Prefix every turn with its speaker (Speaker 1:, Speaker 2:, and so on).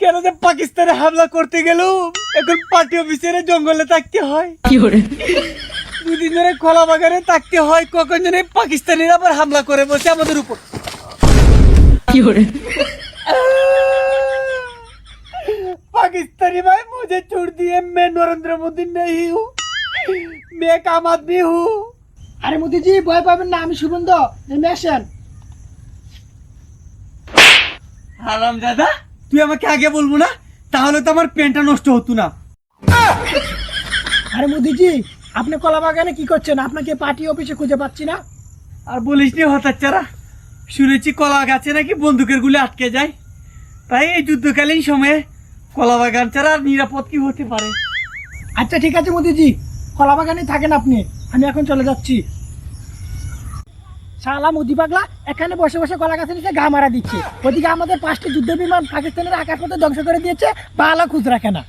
Speaker 1: কেন যে পাকিস্তানে হামলা করতে গেল এখন পার্টি অফিসারে জঙ্গলে থাকতে হয় দুদিন ধরে খোলা বাগানে থাকতে হয় কখন যেন এই পাকিস্তানিরা আবার হামলা করে বসে আমাদের উপর पाकिस्तानी भाई मुझे छोड़ दिए मैं नरेंद्र मोदी नहीं हूँ मैं एक आम आदमी हूँ
Speaker 2: আরে মোদিজি ভয় পাবেন না আমি সুগন্ধ নেমে আসেন
Speaker 1: হারাম দাদা তুই আমাকে আগে বলব না? তাহলে তো আমার পেনটা নষ্ট হতো না।
Speaker 2: আরে মোদিজি আপনি কলা বাগানে কি করছেন? আপনাকে পার্টি অফিসে খুঁজে পাচ্ছি না।
Speaker 1: আর বলিস নি হতাচ্চারা শুনেছি কলা গাছে নাকি বন্দুকের গুলি আটকে যায়। তাই এই যুদ্ধকালীন সময়ে কলা বাগান ছাড়া আর নিরাপদ কি হতে পারে?
Speaker 2: আচ্ছা ঠিক আছে মোদিজি। কলা বাগানে থাকেন আপনি। আমি এখন চলে যাচ্ছি। শালা মুদি পাগলা, এখানে বসে বসে কলা গাছের নিচে ঘা মারা দিচ্ছে। ওদিকে আমাদের পাঁচটি যুদ্ধ বিমান পাকিস্তানের আকার পথে ধ্বংস করে দিয়েছে, বালা খুচরা কেনা।